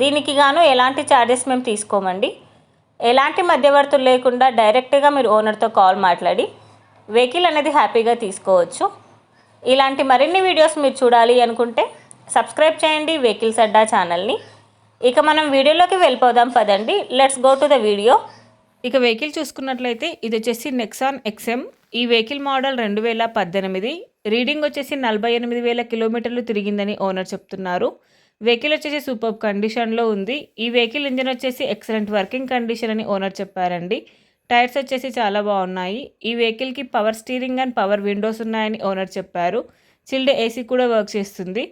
దీనికి గాను ఎలాంటి ఛార్జెస్ మేము తీసుకోమండి. ఎలాంటి మధ్యవర్తులు లేకుండా డైరెక్ట్గా మీరు ఓనర్తో కాల్ మాట్లాడి వెహికల్ అనేది హ్యాపీగా తీసుకోవచ్చు. ఇలాంటి మరిన్ని వీడియోస్ మీరు చూడాలి అనుకుంటే సబ్స్క్రైబ్ చేయండి వెహికల్స్ అడ్డా ఛానల్ని ఇక మనం వీడియోలోకి వెళ్ళిపోదాం పదండి. Let's go to the video ఇక వెహికల్ చూసుకున్నట్లయితే ఇది వచ్చేసి నెక్సాన్ ఎక్స్ఎం ఈ వెహికల్ మోడల్ రెండు వేల పద్దెనిమిది. రీడింగ్ వచ్చేసి నలభై ఎనిమిది వేల కిలోమీటర్లు తిరిగిందని ఓనర్ చెప్తున్నారు. వెహికల్ వచ్చేసి సూపర్ కండిషన్లో ఉంది. ఈ వెహికల్ ఇంజన్ వచ్చేసి ఎక్సలెంట్ వర్కింగ్ కండిషన్ అని ఓనర్ చెప్పారండి. టైర్స్ వచ్చేసి చాలా బాగున్నాయి. ఈ వెహికల్కి power steering and power windows ఉన్నాయని ఓనర్ చెప్పారు. చిల్డ్ ఏసీ కూడా వర్క్ చేస్తుంది.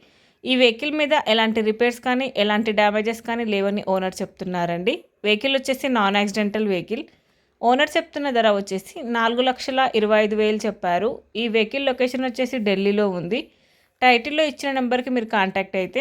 ఈ వెహికల్ మీద ఎలాంటి రిపేర్స్ కానీ ఎలాంటి డ్యామేజెస్ కానీ లేవని ఓనర్ చెప్తున్నారండి. వెహికల్ వచ్చేసి నాన్ యాక్సిడెంటల్ వెహికల్ ఓనర్ చెప్తున్న ధర వచ్చేసి నాలుగు లక్షల ఇరవై ఐదు వేలు చెప్పారు. ఈ వెహికల్ లొకేషన్ వచ్చేసి ఢిల్లీలో ఉంది. టైటిల్లో ఇచ్చిన నెంబర్కి మీరు కాంటాక్ట్ అయితే